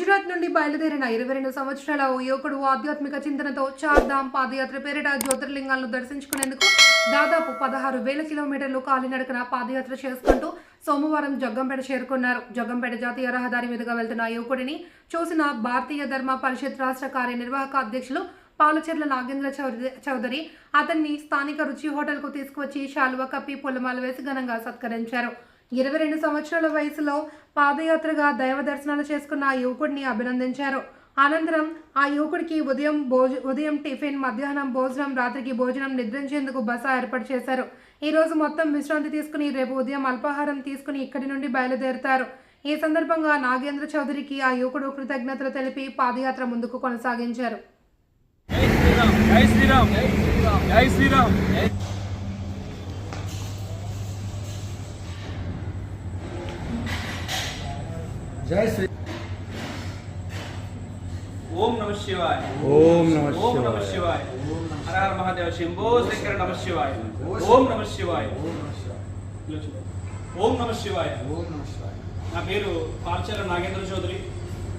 గుజరాత్ నుండి బయలుదేరిన ఇరవై రెండు సంవత్సరాల ఓ యువకుడు ఆధ్యాత్మిక చింతనతో చార్ధామ్ పాదయాత్ర పేరిట జ్యోతిర్లింగాలను దర్శించుకునేందుకు దాదాపు పదహారు వేల కిలోమీటర్లు కాలినడకన పాదయాత్ర చేసుకుంటూ సోమవారం జగ్గంపేట చేరుకున్నారు. జగ్గంపేట జాతీయ రహదారి మీదుగా వెళ్తున్న యువకుడిని చూసిన భారతీయ ధర్మ పరిషత్ రాష్ట్ర కార్యనిర్వాహక అధ్యక్షులు పాలచెర్ల నాగేంద్ర చౌదరి చౌదరి అతన్ని స్థానిక రుచి హోటల్కు తీసుకువచ్చి శాలువ కప్పి పొలమాలు వేసి ఘనంగా సత్కరించారు. ఇరవై రెండు సంవత్సరాల వయసులో పాదయాత్రగా దైవ దర్శనాలు చేసుకున్న ఆ యువకుడిని అభినందించారు. అనంతరం ఆ యువకుడికి ఉదయం భోజ ఉదయం టిఫిన్ మధ్యాహ్నం భోజనం రాత్రికి భోజనం నిద్రించేందుకు బస ఏర్పాటు చేశారు. ఈ రోజు మొత్తం విశ్రాంతి తీసుకుని రేపు ఉదయం అల్పాహారం తీసుకుని ఇక్కడి నుండి బయలుదేరుతారు. ఈ సందర్భంగా నాగేంద్ర చౌదరికి ఆ యువకుడు కృతజ్ఞతలు తెలిపి పాదయాత్ర ముందుకు కొనసాగించారు. జై శ్రీరామ్ జై శ్రీరామ్ జై శ్రీ ఓం నమ శివాయ. ఓం నమః ఓం నమ శివాయ. హర హర మహాదేవ శంభో శంకర నమ శివాయ. ఓం నమ శివాయ. ఓం నమ శివాయ. ఓం నమః శివాయ. నా పేరు పాల్చల నాగేంద్ర చౌదరి.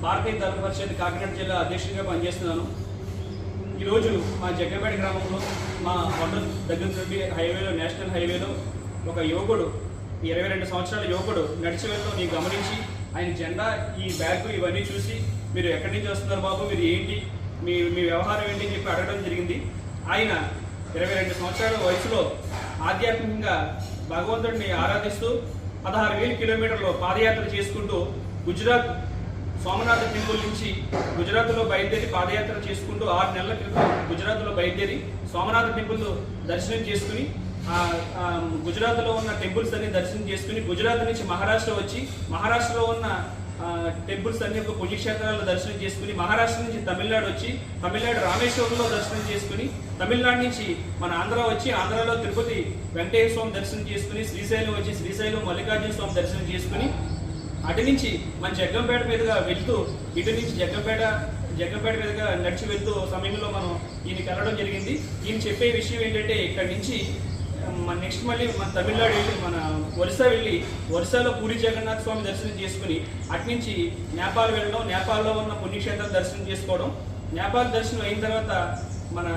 భారతీయ ధర్మ పరిషత్ కాకినాడ జిల్లా అధ్యక్షుడిగా పనిచేస్తున్నాను. ఈరోజు మా జగ్గపేట గ్రామంలో మా కొండ దగ్గర నుండి హైవేలో నేషనల్ హైవేలో ఒక యువకుడు ఇరవై రెండు సంవత్సరాల యువకుడు నడిచి వెళ్ళడం నేను గమనించి ఆయన జెండా ఈ బ్యాగ్ ఇవన్నీ చూసి మీరు ఎక్కడి నుంచి వస్తున్నారు బాబు మీరు ఏంటి మీ మీ వ్యవహారం ఏంటి అని చెప్పి అడగడం జరిగింది. ఆయన ఇరవై రెండు సంవత్సరాల వయసులో ఆధ్యాత్మికంగా భగవంతుడిని ఆరాధిస్తూ పదహారు వేల కిలోమీటర్లు పాదయాత్ర చేసుకుంటూ గుజరాత్ సోమనాథ టెంపుల్ నుంచి గుజరాత్లో బయలుదేరి పాదయాత్ర చేసుకుంటూ ఆరు నెలల క్రితం గుజరాత్లో బయలుదేరి సోమనాథ టెంపుల్ దర్శనం చేసుకుని గుజరాత్లో ఉన్న టెంపుల్స్ అన్ని దర్శనం చేసుకుని గుజరాత్ నుంచి మహారాష్ట్ర వచ్చి మహారాష్ట్రలో ఉన్న టెంపుల్స్ అన్ని ఒక పుణ్యక్షేత్రాల్లో దర్శనం చేసుకుని మహారాష్ట్ర నుంచి తమిళనాడు వచ్చి తమిళనాడు రామేశ్వరంలో దర్శనం చేసుకుని తమిళనాడు నుంచి మన ఆంధ్ర వచ్చి ఆంధ్రలో తిరుపతి వెంకటేశ్వర స్వామి దర్శనం చేసుకుని శ్రీశైలం వచ్చి శ్రీశైలం మల్లికార్జున స్వామి దర్శనం చేసుకుని అటు నుంచి మన జగ్గంపేట మీదుగా వెళ్తూ ఇటు నుంచి జగ్గంపేట జగ్గంపేట మీదుగా నడిచి వెళ్తూ సమయంలో మనం ఈయన వెళ్ళడం జరిగింది. ఈయన చెప్పే విషయం ఏంటంటే ఇక్కడ నుంచి మన నెక్స్ట్ మళ్ళీ మన తమిళనాడు వెళ్ళి మన ఒరిస్సా వెళ్ళి ఒరిస్సాలో పూరి జగన్నాథ స్వామి దర్శనం చేసుకుని అటు నుంచి నేపాల్ వెళ్ళడం నేపాల్లో ఉన్న పుణ్యక్షేత్రం దర్శనం చేసుకోవడం. నేపాల్ దర్శనం అయిన తర్వాత మన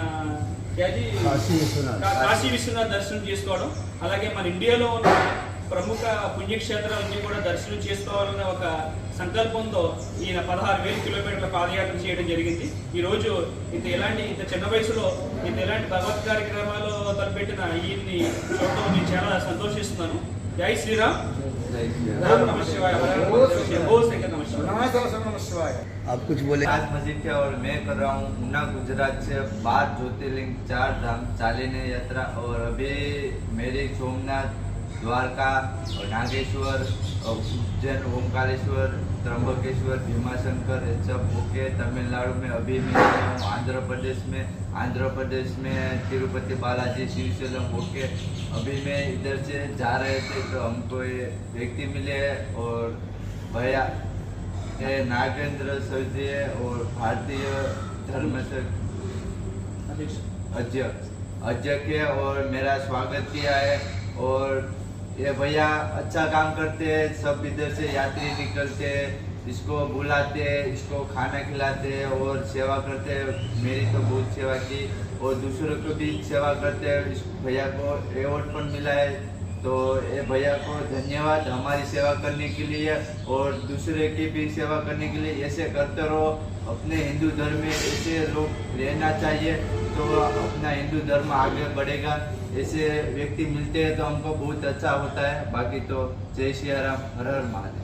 కాశీ విశ్వనాథ్ దర్శనం చేసుకోవడం. అలాగే మన ఇండియాలో ఉన్న ప్రముఖ పుణ్యక్షేత్రాలన్నీ కూడా దర్శనం చేసుకోవాలన్న ఒక సంకల్పంతో ఈయన పదహారు వేల కిలోమీటర్ల పాదయాత్ర చేయడం జరిగింది ఈ రోజు ఇంత ఎలాంటి ఇంత చిన్న వయసులో ఇంత ఎలాంటి భగవత్ కార్యక్రమాలు తలపెట్టిన ఈయన్ని చూడటం నేను చాలా సంతోషిస్తున్నాను జై శ్రీరామ్ ఓం నమ శివాయ హర హర మహాదేవ శంభో శంకర నమ శివాయ నమస్తే నమః శివాయ आप कुछ बोले आज मस्जिद थे और मैं कर रहा हूँ उना गुजरात से बारह ज्योतिर्लिंग चार धाम चालीने यात्रा और अभी मेरी सोमनाथ द्वारका और नागेश्वर और उज्जैन ओमकारेश्वर त्र्यंबकेश्वर भीमाशंकर ये सब होके तमिलनाडु में अभी मैं हूँ आंध्र प्रदेश में आंध्र प्रदेश में तिरुपति बालाजी श्रीशैलम होके अभी मैं इधर से जा रहे थे तो हमको ये व्यक्ति मिले और भैया ये नागेंद्र चौधरी और भारतीय धर्म से अध्यक्ष अध्यक्ष के और मेरा स्वागत किया है और ये भैया अच्छा काम करते हैं, सब इधर से यात्री निकलते हैं, इसको बुलाते हैं, इसको खाना खिलाते हैं और सेवा करते हैं। मेरी तो बहुत सेवा की और दूसरों को भी सेवा करते हैं। इस भैया को अवार्ड पर मिला है। तो ये भैया को धन्यवाद हमारी सेवा करने के लिए और दूसरे की भी सेवा करने के लिए ऐसे करते रहो। अपने हिंदू धर्म में ऐसे लोग रहना चाहिए तो अपना हिंदू धर्म आगे बढ़ेगा। ऐसे व्यक्ति मिलते हैं तो हमको बहुत अच्छा होता है। बाकी तो जय श्री राम, हर हर महादेव।